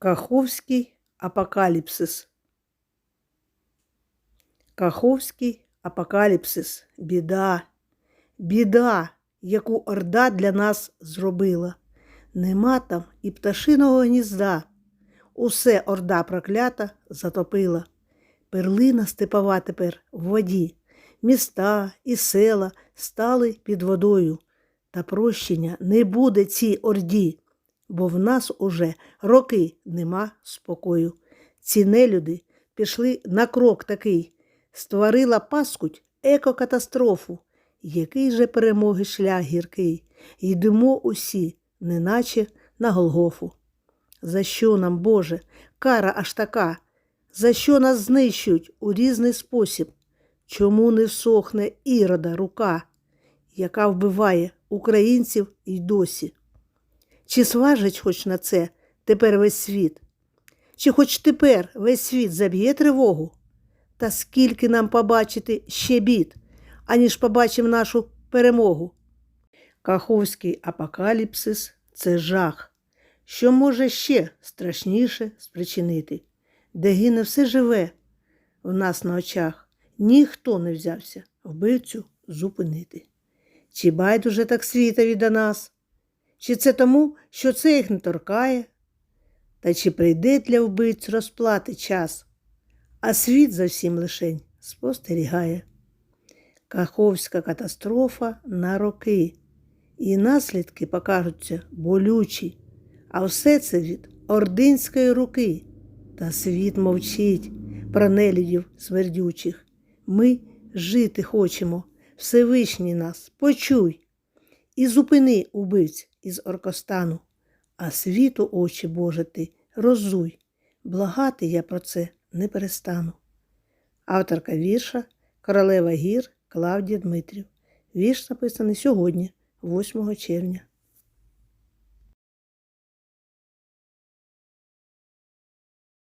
Каховський апокаліпсис. Каховський апокаліпсис. Біда, біда, яку орда для нас зробила. Нема там і пташиного гнізда. Усе орда проклята затопила. Перлина степова тепер в воді. Міста і села стали під водою. Та прощення не буде цій орді, бо в нас уже роки нема спокою. Ці нелюди пішли на крок такий, створила паскуть екокатастрофу. Який же перемоги шлях гіркий, йдемо усі, неначе на Голгофу. За що нам, Боже, кара аж така? За що нас знищують у різний спосіб? Чому не всохне ірода рука, яка вбиває українців й досі? Чи сважить хоч на це тепер весь світ? Чи хоч тепер весь світ заб'є тривогу? Та скільки нам побачити ще бід, аніж побачимо нашу перемогу? Каховський апокаліпсис це жах, що може ще страшніше спричинити, де гине все живе в нас на очах, ніхто не взявся вбивцю зупинити. Чи байдуже так світові до нас? Чи це тому, що це їх не торкає? Та чи прийде для вбивць розплати час, а світ за всім лишень спостерігає? Каховська катастрофа на роки, і наслідки покажуться болючі, а все це від ординської руки. Та світ мовчить про нелюдів смердючих. Ми жити хочемо, Всевишній нас, почуй і зупини убивць із Оркостану, а світу, очі Боже, ти розуй. Благати я про це не перестану. Авторка вірша Королева гір Клавдія Дмитрів. Вірш написаний сьогодні, 8 червня.